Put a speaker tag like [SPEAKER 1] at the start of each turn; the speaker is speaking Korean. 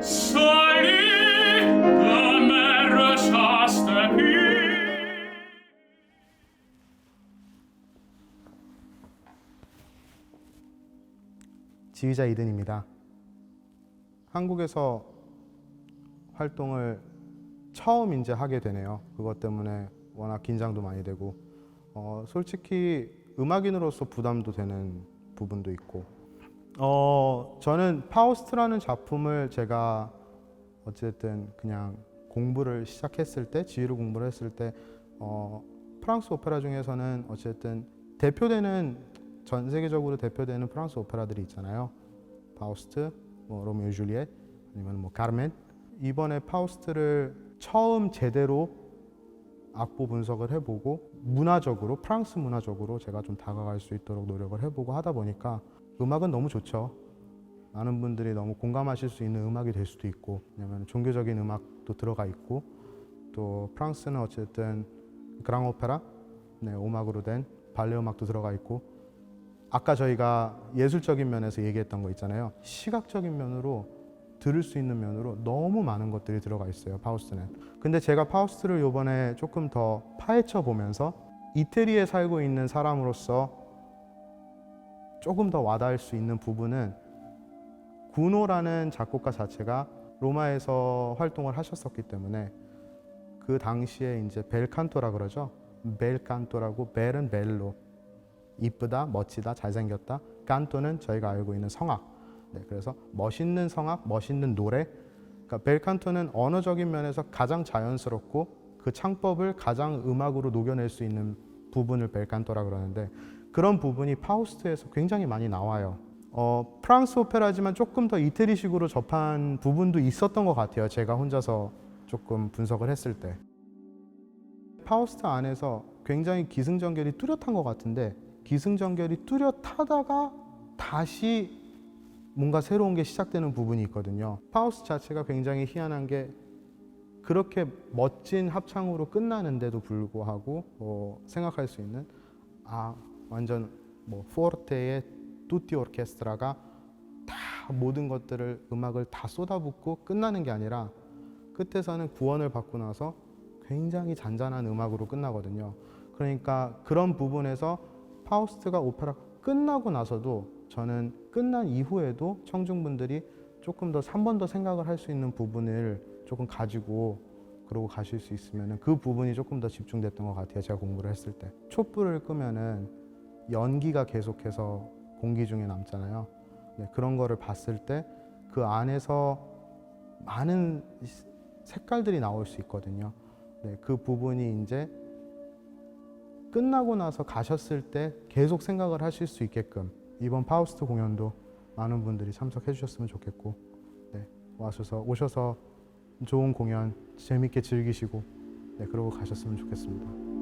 [SPEAKER 1] 지휘자 이든입니다. 한국에서 활동을 처음 이제 하게 되네요. 그것 때문에 워낙 긴장도 많이 되고 어, 솔직히 음악인으로서 부담도 되는 부분도 있고 어, 저는 파우스트라는 작품을 제가 어쨌든 그냥 공부를 시작했을 때 지휘를 공부를 했을 때 어, 프랑스 오페라 중에서는 어쨌든 대표되는 전 세계적으로 대표되는 프랑스 오페라들이 있잖아요. 파우스트, 뭐 로미오 줄리엣, 아니면 뭐 카르멘. 이번에 파우스트를 처음 제대로 악보 분석을 해보고 문화적으로 프랑스 문화적으로 제가 좀 다가갈 수 있도록 노력을 해보고 하다 보니까 음악은 너무 좋죠. 많은 분들이 너무 공감하실 수 있는 음악이 될 수도 있고 왜냐하면 종교적인 음악도 들어가 있고 또 프랑스는 어쨌든 그랑 오페라 네, 음악으로 된 발레 음악도 들어가 있고 아까 저희가 예술적인 면에서 얘기했던 거 있잖아요. 시각적인 면으로 들을 수 있는 면으로 너무 많은 것들이 들어가 있어요. 파우스트는. 근데 제가 파우스트를 요번에 조금 더 파헤쳐 보면서 이태리에 살고 있는 사람으로서 조금 더 와닿을 수 있는 부분은 구노라는 작곡가 자체가 로마에서 활동을 하셨었기 때문에 그 당시에 이제 벨칸토라 그러죠. 벨칸토라고 벨은 벨로 이쁘다, 멋지다, 잘생겼다. 칸토는 저희가 알고 있는 성악. 네, 그래서 멋있는 성악, 멋있는 노래. 그러니까 벨칸토는 언어적인 면에서 가장 자연스럽고 그 창법을 가장 음악으로 녹여낼 수 있는 부분을 벨칸토라 그러는데 그런 부분이 파우스트에서 굉장히 많이 나와요. 어, 프랑스 오페라지만 조금 더 이태리식으로 접한 부분도 있었던 것 같아요. 제가 혼자서 조금 분석을 했을 때. 파우스트 안에서 굉장히 기승전결이 뚜렷한 것 같은데 기승전결이 뚜렷하다가 다시 뭔가 새로운 게 시작되는 부분이 있거든요. 파우스트 자체가 굉장히 희한한 게 그렇게 멋진 합창으로 끝나는데도 불구하고 어, 생각할 수 있는 아 완전 뭐 포르테의 뚜띠 오르케스트라가 다 모든 것들을 음악을 다 쏟아붓고 끝나는 게 아니라 끝에서는 구원을 받고 나서 굉장히 잔잔한 음악으로 끝나거든요. 그러니까 그런 부분에서 파우스트가 오페라 끝나고 나서도 저는 끝난 이후에도 청중분들이 조금 더 한 번 더 생각을 할 수 있는 부분을 조금 가지고 그러고 가실 수 있으면 그 부분이 조금 더 집중됐던 것 같아요. 제가 공부를 했을 때 촛불을 끄면은 연기가 계속해서 공기 중에 남잖아요. 네, 그런 거를 봤을 때 그 안에서 많은 색깔들이 나올 수 있거든요. 네, 그 부분이 이제 끝나고 나서 가셨을 때 계속 생각을 하실 수 있게끔 이번 파우스트 공연도 많은 분들이 참석해 주셨으면 좋겠고 네, 와셔서 오셔서 좋은 공연 재밌게 즐기시고 네, 그러고 가셨으면 좋겠습니다.